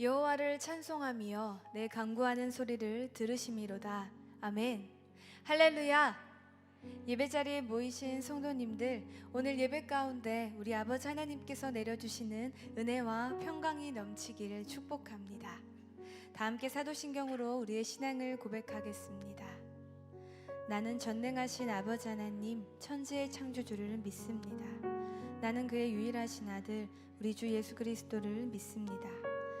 여호와를 찬송하며 내 간구하는 소리를 들으심이로다. 아멘. 할렐루야. 예배 자리에 모이신 성도님들, 오늘 예배 가운데 우리 아버지 하나님께서 내려주시는 은혜와 평강이 넘치기를 축복합니다. 다 함께 사도신경으로 우리의 신앙을 고백하겠습니다. 나는 전능하신 아버지 하나님, 천지의 창조주를 믿습니다. 나는 그의 유일하신 아들, 우리 주 예수 그리스도를 믿습니다.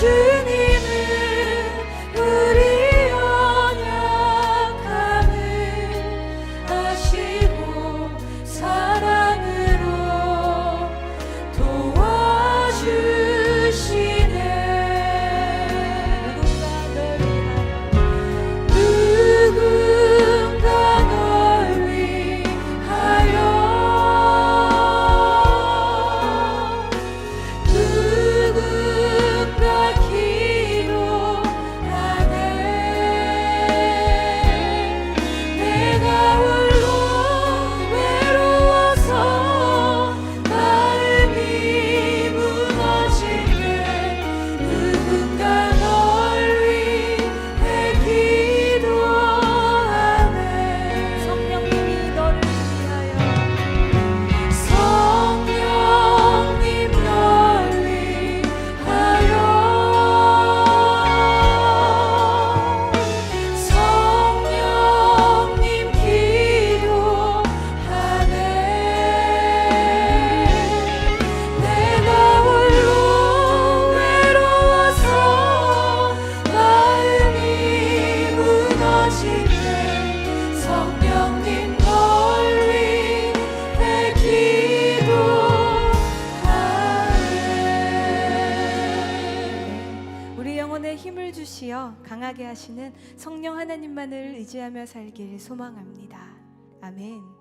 때 강하게 하시는 성령 하나님만을 의지하며 살길 소망합니다. 아멘.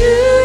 you.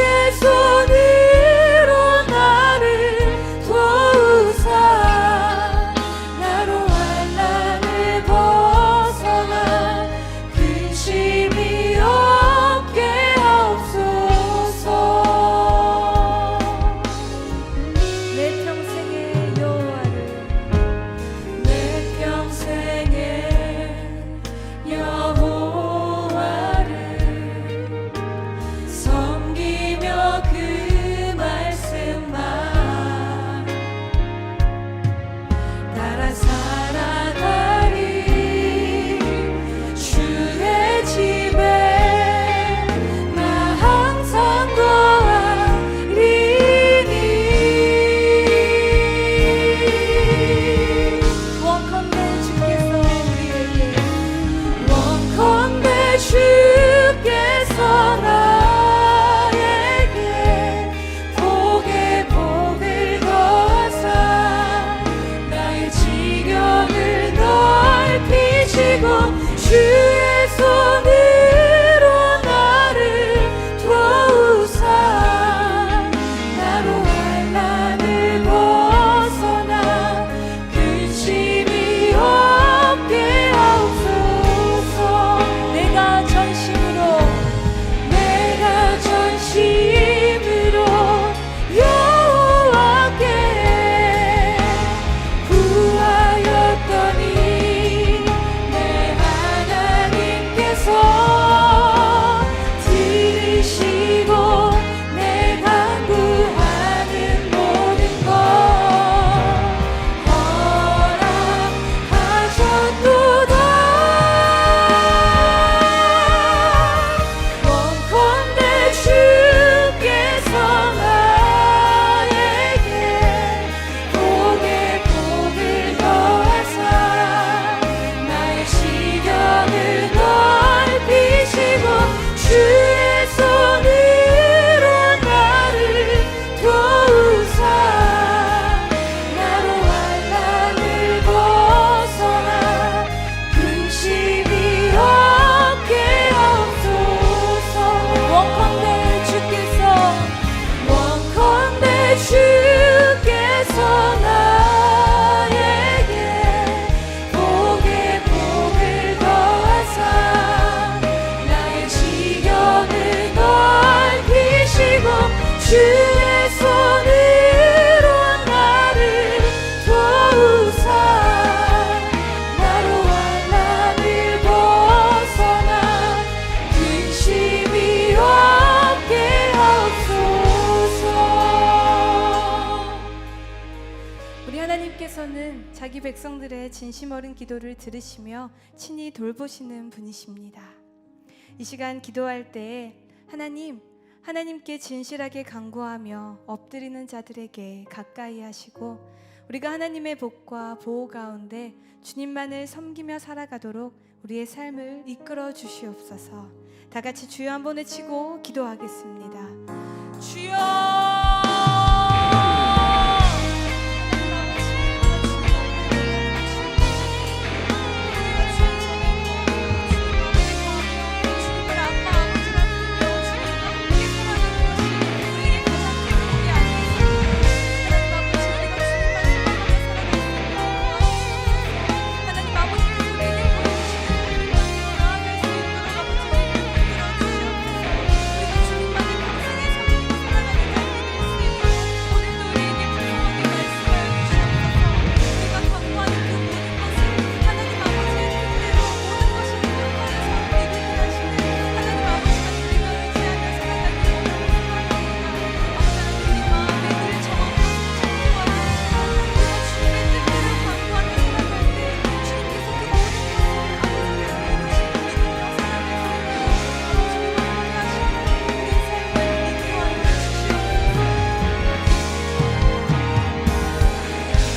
우리 하나님께서는 자기 백성들의 진심 어린 기도를 들으시며 친히 돌보시는 분이십니다. 이 시간 기도할 때 하나님 하나님께 진실하게 간구하며 엎드리는 자들에게 가까이 하시고 우리가 하나님의 복과 보호 가운데 주님만을 섬기며 살아가도록 우리의 삶을 이끌어 주시옵소서. 다 같이 주여 한번 외치고 기도하겠습니다. 주여